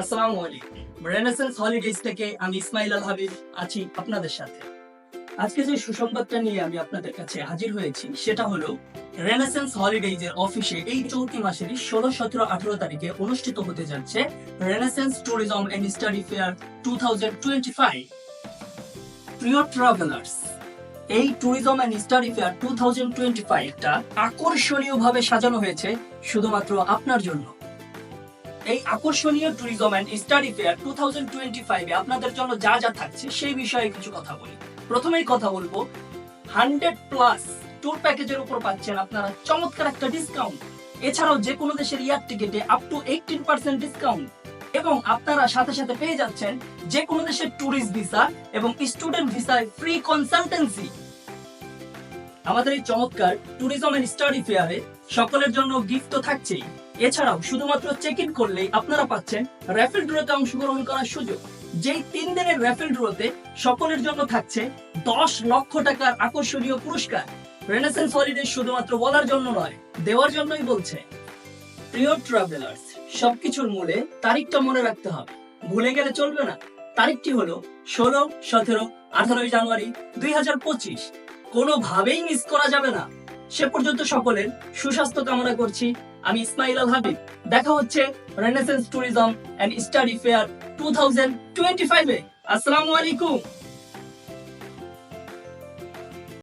আসসালামু আলাইকুম। রেনেসেন্স হলিডেজ থেকে আমি ইসমাইল আল হাবিব আছি আপনাদের সাথে। আজকে যে সুসংবাদটা নিয়ে আমি আপনাদের কাছে হাজির হয়েছি, সেটা হলো রেনেসেন্স অফিসে এই চলতি ষোলো, সতেরো তারিখে অনুষ্ঠিত হতে যাচ্ছে renaissance tourism and study fair two thousand twenty five প্রিয় ট্রাভেলার্স এই tourism and study fair two thousand twenty ফাইভটা আকর্ষণীয় ভাবে সাজানো হয়েছে শুধুমাত্র আপনার জন্য। এই আকর্ষণীয় tourism and study fair two thousand আপনাদের জন্য যা যা থাকছে, সেই বিষয়ে কিছু কথা বলি। প্রথমেই কথা বলব হান্ড্রেড প্লাস ট্যুর প্যাকেজের উপর পাচ্ছেন আপনারা চমৎকার একটা ডিসকাউন্ট এছাড়াও যে কোনো দেশের air টিকেটে up to eighteen percent discount এবং আপনারা সাথে সাথে পেয়ে যাচ্ছেন যে কোনো দেশের ট্যুরিস্ট ভিসা এবং স্টুডেন্ট ভিসায় ফ্রি কনসালটেন্সি আমাদের এই চমৎকার ট্যুরিজম এন্ড স্টাডি ফেয়ারে সকলের জন্য গিফট তো থাকছেই। এছাড়াও শুধুমাত্র চেক ইন করলেই আপনারা পাচ্ছেন র্যাফেল ড্রোতে অংশগ্রহণ করার সুযোগ। যেই তিন দিনের র্যাফেল ড্রোতে সকলের জন্য থাকছে দশ লক্ষ টাকার আকর্ষণীয় পুরস্কার। রেনেসেন্স হলিডে শুধুমাত্র বলার জন্য নয়, দেওয়ার জন্যই বলছে। প্রিয় ট্রাভেলার্স সবকিছুর মূলে তারিখটা মনে রাখতে হবে। ভুলে গেলে চলবে না। তারিখটি হলো ষোলো, সতেরো, আঠারোই জানুয়ারি দুই হাজার পঁচিশ। কোনোভাবেই মিস করা যাবে না। সে পর্যন্ত সকলের সুস্বাস্থ্য কামনা করছি। আমি ইসমাইল আল হাবিব। দেখা হচ্ছে Renaissance tourism and study fair two thousand twenty ফাইভে আসসালামু আলাইকুম।